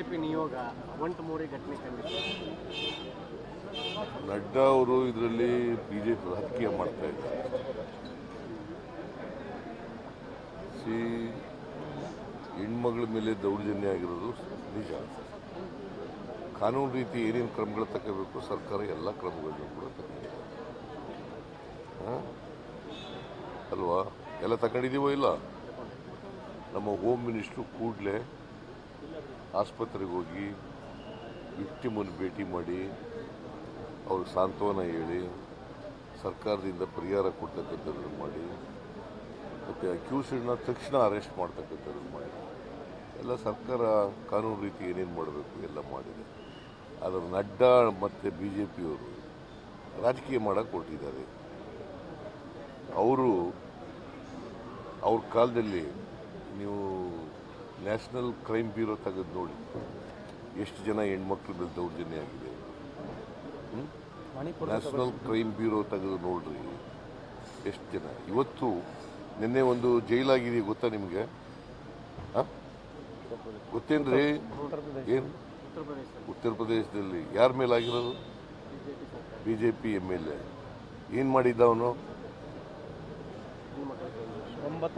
BJP ನಿಯೋಗ ಒಂಟು ಮೂರಿ ಘಟನೆ ಕಂಡಿದೆ ನಡ್ಡಾ ಅವರು ಇದರಲ್ಲಿ ಬಿಜೆಪಿ ರಾಜಕೀಯ ಮಾಡ್ತಾ ಇದ್ದಾರೆ. ಸಿ, ಹೆಣ್ಮಗಳ ಮೇಲೆ ದೌರ್ಜನ್ಯ ಆಗಿರೋದು ನಿಜ. ಕಾನೂನು ರೀತಿ ಏನೇನು ಕ್ರಮಗಳು ತಗೋಬೇಕು, ಸರ್ಕಾರ ಎಲ್ಲ ಕ್ರಮಗಳನ್ನು ಕೂಡ ತಗೊಂಡಿದೆ. ಅಲ್ವಾ? ಎಲ್ಲ ತಗೊಂಡಿದ್ದೀವೋ ಇಲ್ಲ? ನಮ್ಮ ಹೋಮ್ ಮಿನಿಸ್ಟ್ರು ಕೂಡಲೇ ಆಸ್ಪತ್ರೆಗೆ ಹೋಗಿ ವಿಕ್ಟಿಮನ್ನು ಭೇಟಿ ಮಾಡಿ ಅವ್ರಿಗೆ ಸಾಂತ್ವನ ಹೇಳಿ, ಸರ್ಕಾರದಿಂದ ಪರಿಹಾರ ಕೊಡ್ತಕ್ಕಂಥದ್ದನ್ನು ಮಾಡಿ, ಮತ್ತು ಅಕ್ಯೂಸಿಡ್ನ ತಕ್ಷಣ ಅರೆಸ್ಟ್ ಮಾಡ್ತಕ್ಕಂಥದ್ದನ್ನು ಮಾಡಿ. ಎಲ್ಲ ಸರ್ಕಾರ ಕಾನೂನು ರೀತಿ ಏನೇನು ಮಾಡಬೇಕು ಎಲ್ಲ ಮಾಡಿದೆ. ಅದರ ನಡ್ಡಾ ಮತ್ತು ಬಿ ಜೆ ಪಿಯವರು ರಾಜಕೀಯ ಮಾಡೋಕ್ಕೆ ಕೊಟ್ಟಿದ್ದಾರೆ ಅವರು ಅವ್ರ ಕಾಲದಲ್ಲಿ ನೀವು ನ್ಯಾಷನಲ್ ಕ್ರೈಮ್ ಬ್ಯೂರೋ ತೆಗೆದು ನೋಡಿ. ಎಷ್ಟು ಜನ ಹೆಣ್ಮಕ್ಳ ಮೇಲೆ ದೌರ್ಜನ್ಯ ಆಗಿದೆ. ನ್ಯಾಷನಲ್ ಕ್ರೈಮ್ ಬ್ಯೂರೋ ತೆಗೆದು ನೋಡ್ರಿ. ಎಷ್ಟು ಜನ? ಇವತ್ತು ನಿನ್ನೆ ಒಂದು ಜೈಲಾಗಿದೆ ಗೊತ್ತಾ ನಿಮಗೆ? ಗೊತ್ತೇನ್ರಿ? ಏನು? ಉತ್ತರ ಪ್ರದೇಶದಲ್ಲಿ. ಯಾರ ಮೇಲೆ ಆಗಿರೋದು? B J P M L A. ಏನು ಮಾಡಿದ್ದ ಅವನು?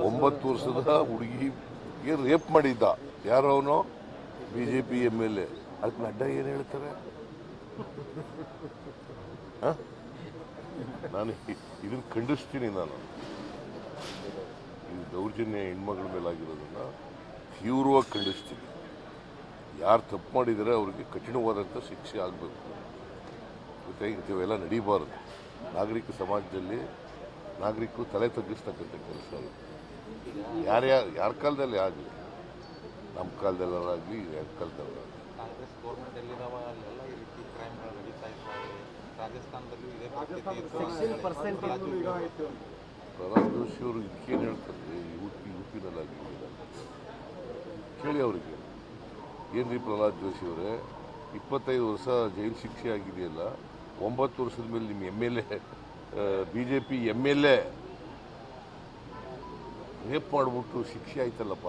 ಒಂಬತ್ತು ವರ್ಷದ ಹುಡುಗಿಗೆ ರೇಪ್ ಮಾಡಿದ್ದ. ಯಾರೋ ಅವನು? B J P M L A. ಅದಕ್ಕೆ ನಡ್ಡಾ ಏನು ಹೇಳ್ತಾರೆ? ನಾನು ಇದನ್ನು ಖಂಡಿಸ್ತೀನಿ ನಾನು. ಈ ದೌರ್ಜನ್ಯ ಹೆಣ್ಮಗಳ ಮೇಲೆ ಆಗಿರೋದನ್ನ ತೀವ್ರವಾಗಿ ಖಂಡಿಸ್ತೀನಿ. ಯಾರು ತಪ್ಪು ಮಾಡಿದರೆ ಅವರಿಗೆ ಕಠಿಣವಾದಂಥ ಶಿಕ್ಷೆ ಆಗಬೇಕು. ಮತ್ತು ಇಂಥವೆಲ್ಲ ನಡೀಬಾರದು. ನಾಗರಿಕ ಸಮಾಜದಲ್ಲಿ ನಾಗರಿಕರು ತಲೆ ತಗ್ಗಿಸ್ತಕ್ಕಂಥ ಕೆಲಸ ಅದು ಯಾರ್ಯಾರು ಯಾರ ಕಾಲದಲ್ಲಿ ಆಗಲಿ ನಮ್ಮ ಕಾಲದಲ್ಲಾಗಲಿ ಯಾರ ಕಾಲದಲ್ಲಾಗಲಿ ಕಾಂಗ್ರೆಸ್ ಅಲ್ಲೆಲ್ಲ ಈ ರೀತಿ ಕ್ರೈಮ್ಗಳು ನಡೀತಾ ಇರ್ತವೆ ರಾಜಸ್ಥಾನದಲ್ಲೂ ಇದೇ ಪರಿಸ್ಥಿತಿ ಇತ್ತು. ಸಿಕ್ಸ್ಟೀನ್ ಪರ್ಸೆಂಟ್ ಪ್ರಹ್ಲಾದ್ ಜೋಶಿ ಅವರು ಇದಕ್ಕೇನು ಹೇಳ್ತಾರೆ? ಯು ಪಿ ಯು ಪಿನಲ್ಲಿ ಕೇಳಿ. ಅವರಿಗೆ. ಏನ್ರಿ ಪ್ರಹ್ಲಾದ್ ಜೋಶಿ ಅವರೇ? ಇಪ್ಪತ್ತೈದು ವರ್ಷ ಜೈಲು ಶಿಕ್ಷೆ ಆಗಿದೆಯಲ್ಲ ಒಂಬತ್ತು ವರ್ಷದ ಮೇಲೆ ನಿಮ್ಮ M L A B J P M L A rape ಮಾಡಿಬಿಟ್ಟು ಶಿಕ್ಷೆ ಆಯ್ತಲ್ಲಪ್ಪ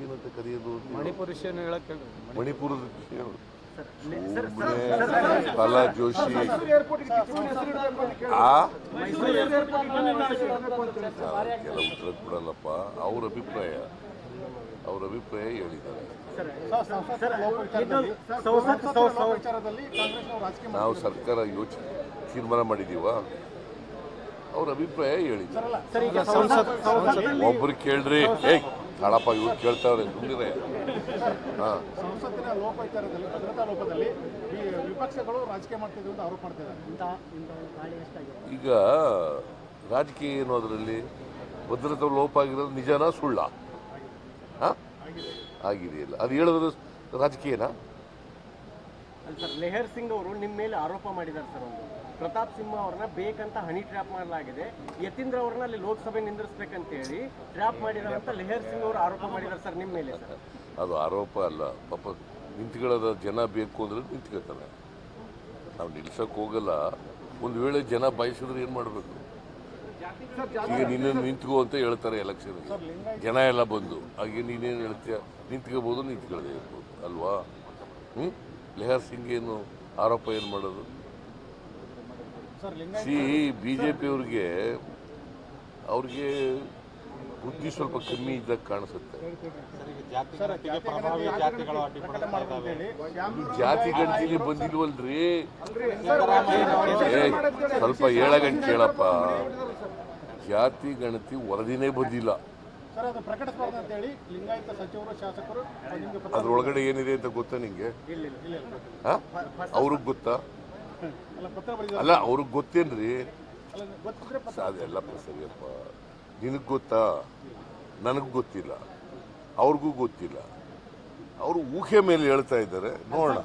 ಏನಂತ ಕರೆಯೋದು ಮಣಿಪುರ ಮಣಿಪುರದ ಸುಮ್ನೆ ಪ್ರಹ್ಲಾದ್ ಜೋಶಿ ಆ ಕೆಲವು ಉತ್ತರ ಕೊಡಲ್ಲಪ್ಪ ಅವ್ರ ಅಭಿಪ್ರಾಯ ಅವ್ರ ಅಭಿಪ್ರಾಯ ಹೇಳಿದ್ದಾರೆ ನಾವು ಸರ್ಕಾರ ಯೋಚನೆ ತೀರ್ಮಾನ ಮಾಡಿದೀವ ಅವ್ರ ಅಭಿಪ್ರಾಯ ಹೇಳಿದ್ದಾರೆ ಒಬ್ರು ಕೇಳ್ರಿ ಏಯ್ ಕಾಳಪ್ಪ ಇವ್ರು ಕೇಳ್ತಾವ್ರೆ ಸುಮ್ಮನೆ ಹಾ. ಸಂಸತ್ತಿನ ಲೋಕಾಯುಕ್ತರದಲ್ಲಿ ಭದ್ರತಾ ಲೋಪದಲ್ಲಿ ಈ ವಿಪಕ್ಷಗಳು ರಾಜಕೀಯ ಮಾಡ್ತಿದ್ವಿ ಅಂತ ಆರೋಪ ಮಾಡ್ತಿದ್ದಾರೆ. ಈಗ ರಾಜಕೀಯ ಏನು ಅದರಲ್ಲಿ ಭದ್ರತಾ ಲೋಪ ಆಗಿರೋದು ನಿಜನಾ ಸುಳ್ಳ? ಹಾಂ? ಆಗಿದೆಯಲ್ಲ ಅದು ಹೇಳೋದು ರಾಜಕೀಯನಾ? ಲೆಹರ್ ಸಿಂಗ್ ಅವರು ನಿಮ್ಮ ಮೇಲೆ ಆರೋಪ ಮಾಡಿದ್ದಾರೆ ಸರ್ ಒಂದು. ಪ್ರತಾಪ್ ಸಿಂಹ ಅವ್ರನ್ನ ಬೇಕಂತ ಹನಿ ಟ್ರ್ಯಾಪ್ ಮಾಡಲಾಗಿದೆ. ಯತೀಂದ್ರ ಅವ್ರನ್ನ ಅಲ್ಲಿ ಲೋಕಸಭೆ ನಿಂದಿರಿಸ್ಬೇಕಂತ ಹೇಳಿ ಟ್ರ್ಯಾಪ್ ಮಾಡಿದ್ದಾರೆ ಅಂತ ಲೆಹರ್ ಸಿಂಗ್ ಅವರು ಆರೋಪ ಮಾಡಿದ್ದಾರೆ ಸರ್ ನಿಮ್ಮ ಮೇಲೆ ಸರ್. ಅದು ಆರೋಪ ಅಲ್ಲ ಪಾಪ ನಿಂತ್ಕೊಳ್ಳೋದ ಜನ ಬೇಕು ಅಂದ್ರೆ ನಿಂತ್ಕೊಳ್ತಾರೆ. ನಾವು ನಿಲ್ಸಕ್ಕೆ ಹೋಗಲ್ಲ ಒಂದು ವೇಳೆ ಜನ ಬಯಸಿದ್ರೆ ಏನು ಮಾಡಬೇಕು? ಈಗ ನಿನ್ನನ್ನು ನಿಂತ್ಕೋ ಅಂತ ಹೇಳ್ತಾರೆ ಎಲೆಕ್ಷನ್ ಜನ ಎಲ್ಲ ಬಂದು ಹಾಗೆ ನೀನೇನು ಹೇಳ್ತೀಯ? ನಿಂತ್ಕೋಬೋದು ನಿಂತ್ಕೊಳ್ಳದೆ ಇರ್ಬೋದು ಅಲ್ವಾ? ಹ್ಞೂ ಲೆಹರ್ ಸಿಂಗ್ ಏನು ಆರೋಪ ಏನು ಮಾಡೋದು? ಸಿ ಬಿ ಜೆ ಪಿಯವ್ರಿಗೆ ಅವ್ರಿಗೆ ಬುದ್ಧಿ ಸ್ವಲ್ಪ ಕಮ್ಮಿ ಇದ್ದಾಗ ಕಾಣಿಸುತ್ತೆ. ಜಾತಿ ಗಂಟಿಲಿ ಬಂದಿಲ್ವಲ್ರಿ? ಸ್ವಲ್ಪ ಏಳ ಗಂಟೆ ಕೇಳಪ್ಪ ಜಾತಿ ಗಣತಿ ವರದಿನೇ ಬಂದಿಲ್ಲ. ಅದ್ರೊಳಗಡೆ ಏನಿದೆ ಅಂತ ಗೊತ್ತಾ ನಿಂಗೆ? ಅವ್ರಿಗೆ ಗೊತ್ತಾ? ಅಲ್ಲ, ಅವ್ರಿಗೆ ಗೊತ್ತೇನ್ರಿ? ಅದೆಲ್ಲ ಸರಿಯಪ್ಪ. ನಿನಗೆ ಗೊತ್ತಾ? ನನಗೆ ಗೊತ್ತಿಲ್ಲ. ಅವ್ರಿಗೂ ಗೊತ್ತಿಲ್ಲ. ಅವರು ಊಹೆ ಮೇಲೆ ಹೇಳ್ತಾ ಇದ್ದಾರೆ. ನೋಡೋಣ.